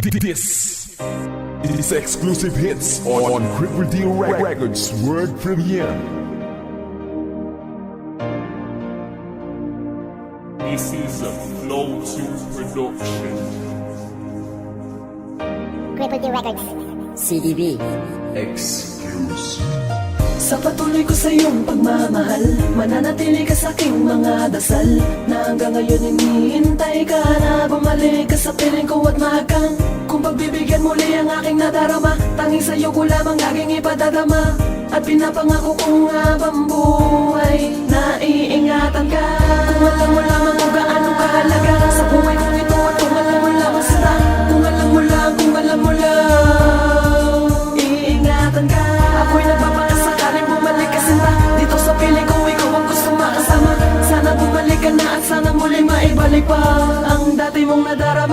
This is exclusive hits on Cripple D Records World Premiere. This is a Flow 2 production. Cripple D Records. CDB Exclusive. Sa patuloy ko sa iyong pagmamahal Mananatili ka sa aking mga dasal Na hanggang ngayon hinihintay ka na Bumalik sa piling ko at mahagang Kung pagbibigyan muli ang aking nadarama. Tanging sa iyo ko lamang laging ipadadama At pinapangako kong habang buhay Naiingatan ka. Kung alam mo lamang kung gaano kahalaga Sa buhay kong ito at kung alam mo lamang sila Kung alam mo lang, kung alam mo lang Iingatan ka. Ako'y nagpapakasakaling bumalik ka sinta. Dito sa piling ko ikaw ang gusto makasama. Sana bumalik ka na at sana muli maibalik pa Ang dati mong nadarama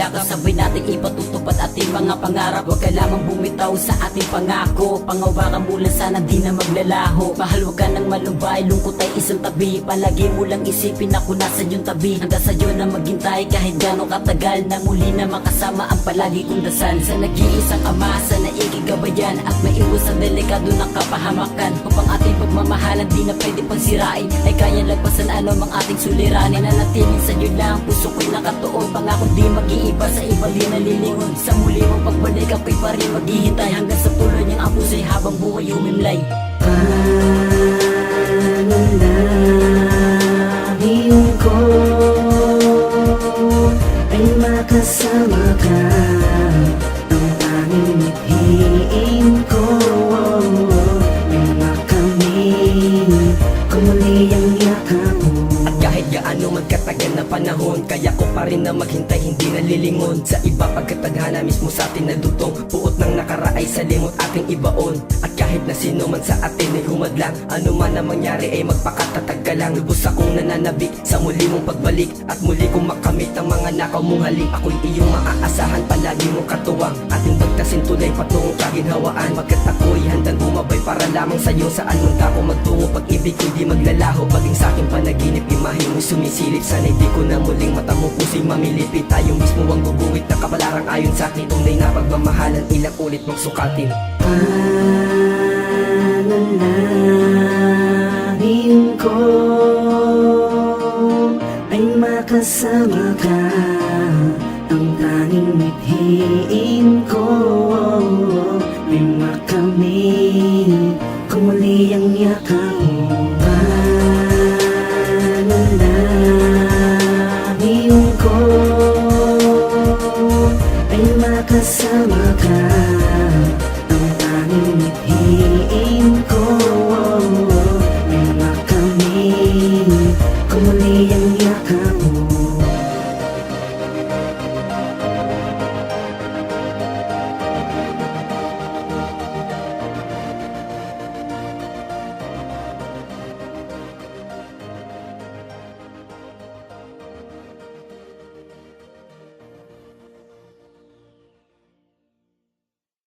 makakayakap Sabay natin ipatutupad ating mga pangarap. Huwag ka bumitaw sa ating pangako. Pangawakan mo lang sana di na maglalaho. Mahal huwag ka nang malubay, lungkot ay isang tabi. Palagi mo lang isipin ako nasa iyong tabi. Handa sa'yo na maghintay kahit gano'ng katagal Na muli na makasama ang palagi kong dasal. Sa nag-iisang ama, sa naikigabayan At maiwas sa delikado ng kapahamakan. Upang ating pagmamahalan di na pwede pagsirain Ay kaya lagpasan ano mang ating suliranin. Nanatiling sa iyo lang, puso ko'y nakatuon. Pangako di mag-iiba, sa iba di nalilingon Sa muli mong pagbalik ako'y pa maghihintay. Hanggang sa tuloy niyang ang puso'y habang buhay umimlay Panalangin ko ay makasama ka pa rin na maghintay hindi nalilingon. Sa iba pagkatagana mismo sa atin nadutong. Puot ng nakaraay sa limot ating ibaon. At kahit na sino man sa atin ay humadlang Ano man ang mangyari ay magpakatatag ka lang. Lubos akong nananabik sa muli mong pagbalik. At muli kong makamit ang mga nakaw mong halik. Ako'y iyong maaasahan palagi mong katuwang. Ating bagtasin tulay patungong kaginhawaan. Pagkat ako'y handang bumabay para lamang sa'yo Saan man ka ako magtungo. Pag-ibig ko'y di maglalaho Paging sa aking panaginip imahe mo sumisilip. Sana'y di ko na muling mata pusing mamilipit Tayo mismo ang guguhit na kapalarang ayon sa akin. Tunay na pagmamahalan ilang ulit mong sukatin Panalangin ko ay makasama ka. Ang tanging mithiin ko ay makamit Kumuli ang yakap